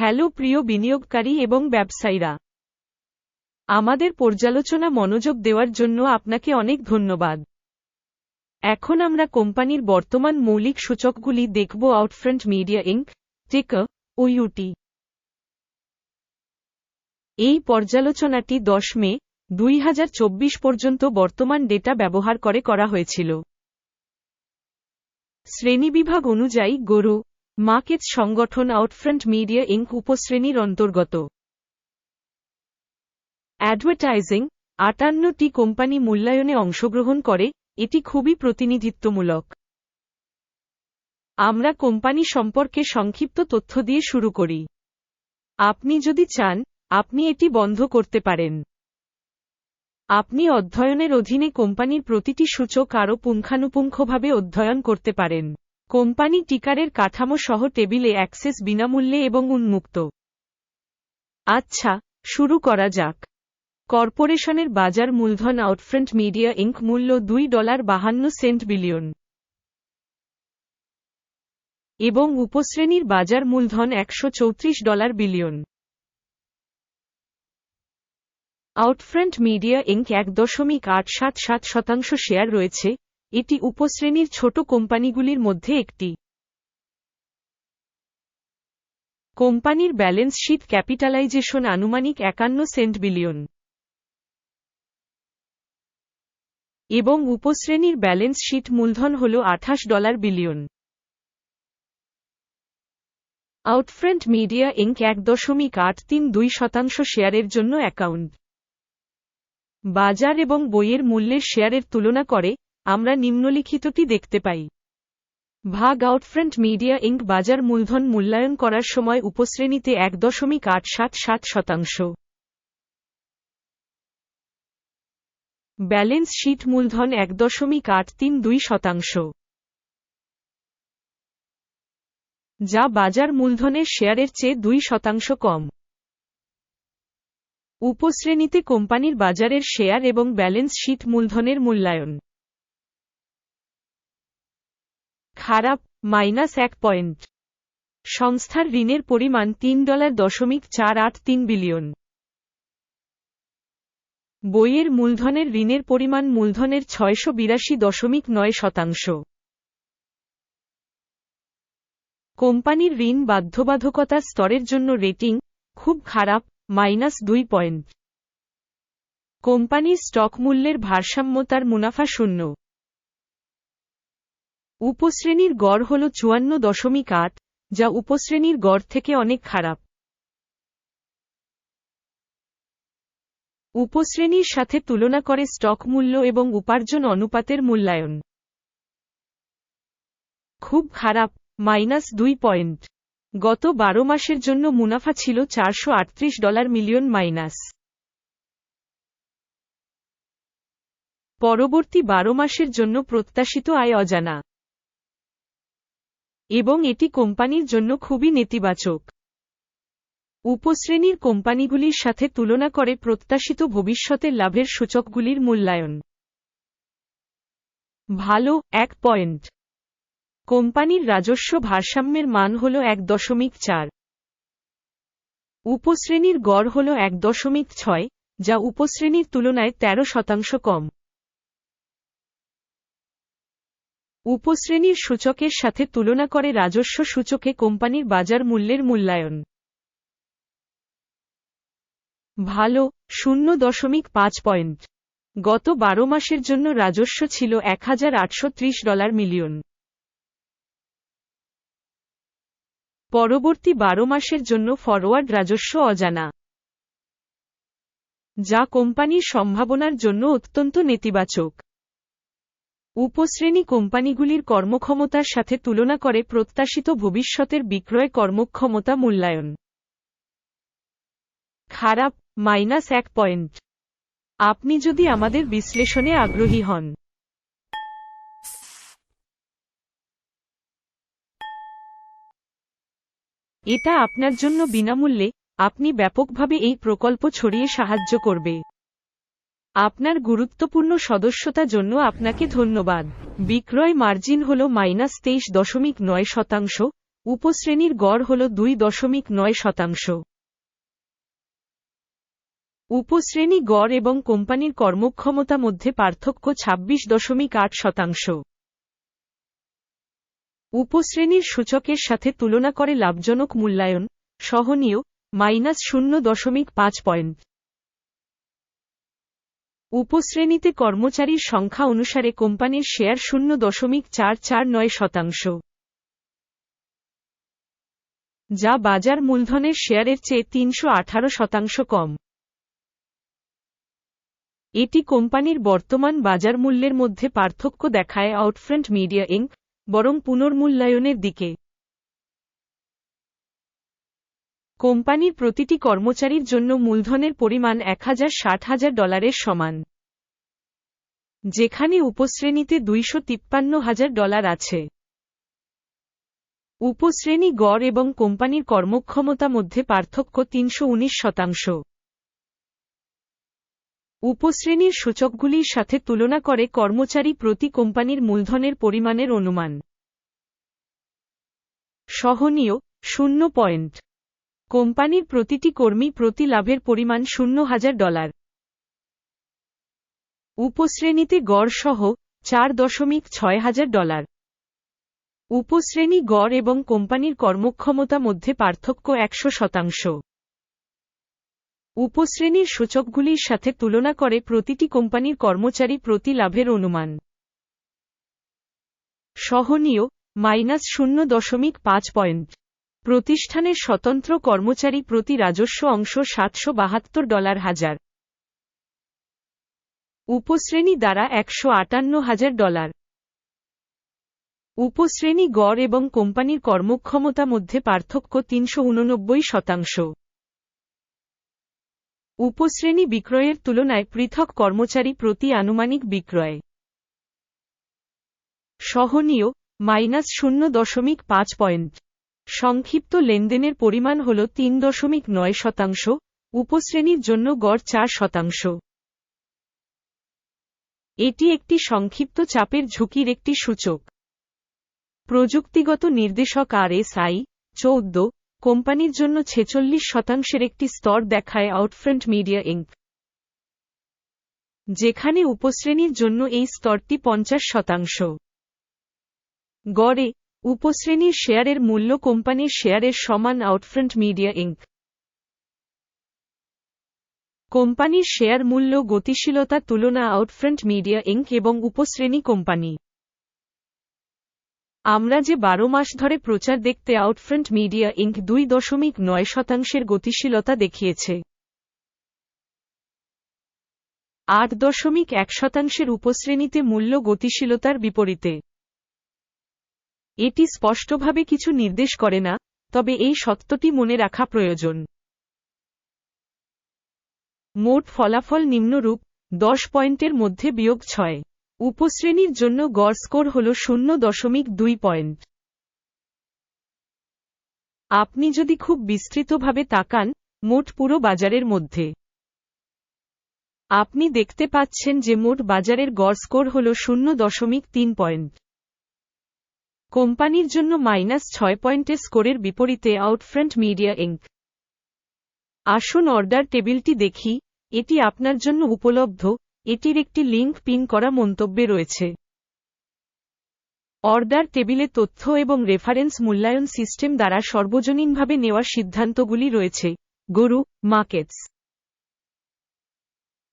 Hello প্রিয় বিনিয়োগকারী এবং ব্যবসায়ীরা। আমাদের পর্যালোচনা মনোযোগ দেওয়ার জন্য আপনাকে অনেক ধন্যবাদ। এখন আমরা কোম্পানির বর্তমান মৌলিক সূচকগুলি দেখব আউটফ্রন্ট মিডিয়া ইঙ্ক টিকা ও ইউটি এই পর্যালোচনাটি দশ মে, দুই হাজার চব্বিশ পর্যন্ত বর্তমান ডেটা ব্যবহার করে করা হয়েছিল। শ্রেণীবিভাগ অনুযায়ী গরু মার্কেটস সংগঠন আউটফ্রন্ট মিডিয়া ইঙ্ক উপশ্রেণীর অন্তর্গত। অ্যাডভার্টাইজিং, আটান্নটি কোম্পানি মূল্যায়নে অংশগ্রহণ করে, এটি খুবই প্রতিনিধিত্বমূলক। আমরা কোম্পানি সম্পর্কে সংক্ষিপ্ত তথ্য দিয়ে শুরু করি। আপনি যদি চান, আপনি এটি বন্ধ করতে পারেন। আপনি অধ্যয়নের অধীনে কোম্পানির প্রতিটি সূচক আরও পুঙ্খানুপুঙ্খভাবে অধ্যয়ন করতে পারেন। কোম্পানি টিকারের কাঠামো সহ টেবিলে অ্যাক্সেস বিনামূল্যে এবং উন্মুক্ত। আচ্ছা শুরু করা যাক। কর্পোরেশনের বাজার মূলধন আউটফ্রন্ট মিডিয়া ইঙ্ক মূল্য দুই ডলার বাহান্ন সেন্ট বিলিয়ন। এবং উপশ্রেণীর বাজার মূলধন একশো চৌত্রিশ dollar billion. Outfront Media Inc এক দশমিক আট সাত সাত শতাংশ শেয়ার রয়েছে এটি উপশ্রেণীর ছোট কোম্পানিগুলির মধ্যে একটি। কোম্পানির ব্যালেন্স শীট ক্যাপিটালাইজেশন আনুমানিক একান্ন সেন্ট বিলিয়ন। এবং উপশ্রেণীর ব্যালেন্স শীট মূলধন হল আঠাশ dollar billion. Outfront Media Inc এক দশমিক আট তিন দুই শতাংশ শেয়ারের জন্য অ্যাকাউন্ট। বাজার এবং বইয়ের মূল্যের শেয়ারের তুলনা করে আমরা নিম্নলিখিতটি দেখতে পাই। ভাগ আউটফ্রন্ট মিডিয়া ইঙ্ক বাজার মূলধন মূল্যায়ন করার সময় উপশ্রেণীতে এক দশমিক আট সাত সাত শতাংশ। ব্যালেন্স শীট মূলধন এক দশমিক আট তিন দুই শতাংশ। যা বাজার মূলধনের শেয়ারের চেয়ে দুই শতাংশ কম। উপশ্রেণীতে কোম্পানির বাজারের শেয়ার এবং ব্যালেন্স শীট মূলধনের মূল্যায়ন। খারাপ, মাইনাস এক পয়েন্ট। সংস্থার ঋণের পরিমাণ তিন ডলার দশমিক চার আট তিন বিলিয়ন। বইয়ের মূলধনের ঋণের পরিমাণ মূলধনের ছয়শো বিরাশি দশমিক নয় শতাংশ। কোম্পানির ঋণ বাধ্যবাধকতা স্তরের জন্য রেটিং খুব খারাপ, মাইনাস দুই পয়েন্ট। কোম্পানির স্টক মূল্যের ভারসাম্যতার মুনাফা শূন্য। উপশ্রেণীর গড় হল চুয়ান্ন দশমিক আট, যা উপশ্রেণীর গড় থেকে অনেক খারাপ। উপশ্রেণীর সাথে তুলনা করে স্টক মূল্য এবং উপার্জন অনুপাতের মূল্যায়ন। খুব খারাপ, মাইনাস দুই পয়েন্ট। গত বারো মাসের জন্য মুনাফা ছিল চারশো আটত্রিশ ডলার মিলিয়ন মাইনাস। পরবর্তী বারো মাসের জন্য প্রত্যাশিত আয় অজানা। এবং এটি কোম্পানির জন্য খুবই নেতিবাচক। উপশ্রেণীর কোম্পানিগুলির সাথে তুলনা করে প্রত্যাশিত ভবিষ্যতের লাভের সূচকগুলির মূল্যায়ন। ভালো, এক পয়েন্ট। কোম্পানির রাজস্ব ভারসাম্যের মান হল এক দশমিক চার। উপশ্রেণীর গড় হল এক দশমিক ছয়, যা উপশ্রেণীর তুলনায় ১৩ শতাংশ কম। উপশ্রেণীর সূচকের সাথে তুলনা করে রাজস্ব সূচকে কোম্পানির বাজার মূল্যের মূল্যায়ন। ভালো, শূন্য দশমিক পাঁচ পয়েন্ট। গত বারো মাসের জন্য রাজস্ব ছিল এক হাজার আটশো ত্রিশ ডলার মিলিয়ন। পরবর্তী বারো মাসের জন্য ফরওয়ার্ড রাজস্ব অজানা। যা কোম্পানির সম্ভাবনার জন্য অত্যন্ত নেতিবাচক। উপশ্রেণী কোম্পানিগুলির কর্মক্ষমতার সাথে তুলনা করে প্রত্যাশিত ভবিষ্যতের বিক্রয় কর্মক্ষমতা মূল্যায়ন। খারাপ, মাইনাস এক পয়েন্ট। আপনি যদি আমাদের বিশ্লেষণে আগ্রহী হন। এটা আপনার জন্য বিনামূল্যে, আপনি ব্যাপকভাবে এই প্রকল্প ছড়িয়ে সাহায্য করবে। আপনার গুরুত্বপূর্ণ সদস্যতা জন্য আপনাকে ধন্যবাদ। বিক্রয় মার্জিন হল মাইনাস তেইশ দশমিক নয় শতাংশ, উপশ্রেণীর গড় হল দুই দশমিক নয় শতাংশ। উপশ্রেণী গড় এবং কোম্পানির কর্মক্ষমতা মধ্যে পার্থক্য ছাব্বিশ দশমিক আট শতাংশ। উপশ্রেণীর সূচকের সাথে তুলনা করে লাভজনক মূল্যায়ন, সহনীয়, মাইনাস শূন্য দশমিক পাঁচ পয়েন্ট। উপশ্রেণীতে কর্মচারীর সংখ্যা অনুসারে কোম্পানির শেয়ার শূন্য দশমিক চার চার নয় শতাংশ। যা বাজার মূলধনের শেয়ারের চেয়ে তিনশো আঠারো শতাংশ কম। এটি কোম্পানির বর্তমান বাজার মূল্যের মধ্যে পার্থক্য দেখায় আউটফ্রন্ট মিডিয়া ইঙ্ক বরং পুনর্মূল্যায়নের দিকে। কোম্পানির প্রতিটি কর্মচারীর জন্য মূলধনের পরিমাণ এক হাজার, ষাট হাজার ডলারের সমান। যেখানে উপশ্রেণীতে দুইশো তিপ্পান্ন হাজার ডলার আছে। উপশ্রেণী গড় এবং কোম্পানির কর্মক্ষমতা মধ্যে পার্থক্য তিনশো উনিশ শতাংশ। উপশ্রেণীর সূচকগুলির সাথে তুলনা করে কর্মচারী প্রতি কোম্পানির মূলধনের পরিমাণের অনুমান। সহনীয়, শূন্য পয়েন্ট। কোম্পানির প্রতিটি কর্মী প্রতি লাভের পরিমাণ শূন্য হাজার ডলার। উপশ্রেণীতে গড় সহ চার দশমিক ছয় হাজার ডলার। উপশ্রেণী গড় এবং কোম্পানির কর্মক্ষমতা মধ্যে পার্থক্য একশো শতাংশ। উপশ্রেণীর সূচকগুলির সাথে তুলনা করে প্রতিটি কোম্পানির কর্মচারী প্রতি লাভের অনুমান। সহনীয়, মাইনাস শূন্য দশমিক পাঁচ পয়েন্ট। প্রতিষ্ঠানের স্বতন্ত্র কর্মচারী প্রতি রাজস্ব অংশ সাতশো বাহাত্তর ডলার হাজার। উপশ্রেণী দ্বারা একশো আটান্ন হাজার ডলার। উপশ্রেণী গড় এবং কোম্পানির কর্মক্ষমতা মধ্যে পার্থক্য তিনশো উননব্বই শতাংশ। উপশ্রেণী বিক্রয়ের তুলনায় পৃথক কর্মচারী প্রতি আনুমানিক বিক্রয়। সহনীয়, মাইনাস শূন্য দশমিক পাঁচ পয়েন্ট। সংক্ষিপ্ত লেনদেনের পরিমাণ হল তিন দশমিক নয় শতাংশ, উপশ্রেণীর জন্য গড় চার শতাংশ। এটি একটি সংক্ষিপ্ত চাপের ঝুঁকির একটি সূচক। প্রযুক্তিগত নির্দেশক আর এস আই চৌদ্দ, কোম্পানির জন্য ছেচল্লিশ শতাংশের একটি স্তর দেখায় আউটফ্রন্ট মিডিয়া ইঙ্ক যেখানে উপশ্রেণীর জন্য এই স্তরটি পঞ্চাশ শতাংশ। গড়ে উপশ্রেণীর শেয়ারের মূল্য কোম্পানির শেয়ারের সমান আউটফ্রন্ট মিডিয়া ইঙ্ক কোম্পানির শেয়ার মূল্য গতিশীলতা তুলনা আউটফ্রন্ট মিডিয়া ইঙ্ক এবং উপশ্রেণী কোম্পানি। আমরা যে বারো মাস ধরে প্রচার দেখতে আউটফ্রন্ট মিডিয়া ইঙ্ক দুই দশমিক নয় শতাংশের গতিশীলতা দেখিয়েছে। আট দশমিক এক শতাংশের উপশ্রেণীতে মূল্য গতিশীলতার বিপরীতে। এটি স্পষ্টভাবে কিছু নির্দেশ করে না, তবে এই সত্যটি মনে রাখা প্রয়োজন। মোট ফলাফল নিম্নরূপ, দশ পয়েন্টের মধ্যে বিয়োগ ছয়। উপশ্রেণীর জন্য গড় স্কোর হল শূন্য দশমিক দুই পয়েন্ট। আপনি যদি খুব বিস্তৃতভাবে তাকান, মোট পুরো বাজারের মধ্যে। আপনি দেখতে পাচ্ছেন যে মোট বাজারের গড় স্কোর হল শূন্য দশমিক তিন পয়েন্ট। কোম্পানির জন্য মাইনাস ছয় পয়েন্টের স্কোরের বিপরীতে আউটফ্রন্ট মিডিয়া ইঙ্ক আসুন অর্ডার টেবিলটি দেখি। এটি আপনার জন্য উপলব্ধ। এটির একটি লিঙ্ক পিন করা মন্তব্যে রয়েছে। অর্ডার টেবিলে তথ্য এবং রেফারেন্স মূল্যায়ন সিস্টেম দ্বারা সর্বজনীনভাবে নেওয়া সিদ্ধান্তগুলি রয়েছে। গরু মার্কেটস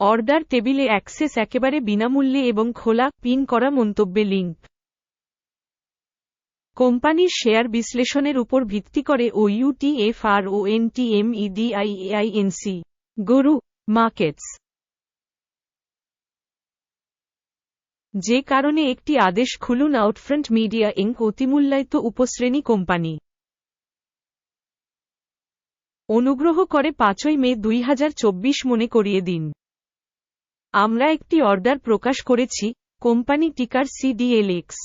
অর্ডার টেবিলে অ্যাক্সেস একেবারে বিনামূল্যে এবং খোলা পিন করা মন্তব্যে লিঙ্ক কোম্পানির শেয়ার বিশ্লেষণের উপর ভিত্তি করে ও ইউটিএফআর ও এনটিএমইডিআইএআইএনসি গরু, মার্কেটস। যে কারণে একটি আদেশ খুলুন আউটফ্রন্ট মিডিয়া ইঙ্ক অতিমূল্যায়িত উপশ্রেণী কোম্পানি। অনুগ্রহ করে পাঁচই মে দুই হাজার চব্বিশ মনে করিয়ে দিন। আমরা একটি অর্ডার প্রকাশ করেছি, কোম্পানি টিকার সিডিএলএক্স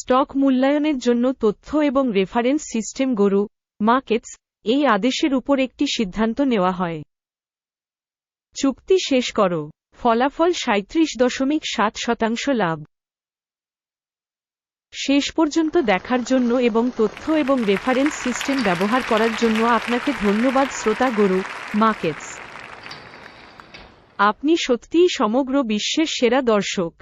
স্টক মূল্যায়নের জন্য তথ্য এবং রেফারেন্স সিস্টেম গরু, মার্কেটস, এই আদেশের উপর একটি সিদ্ধান্ত নেওয়া হয়। চুক্তি শেষ করো। ফলাফল সাঁত্রিশ দশমিক সাত শতাংশ লাভ। শেষ পর্যন্ত দেখার জন্য এবং তথ্য এবং রেফারেন্স সিস্টেম ব্যবহার করার জন্য আপনাকে ধন্যবাদ শ্রোতা গরু, মার্কেটস। আপনি সত্যিই সমগ্র বিশ্বের সেরা দর্শক।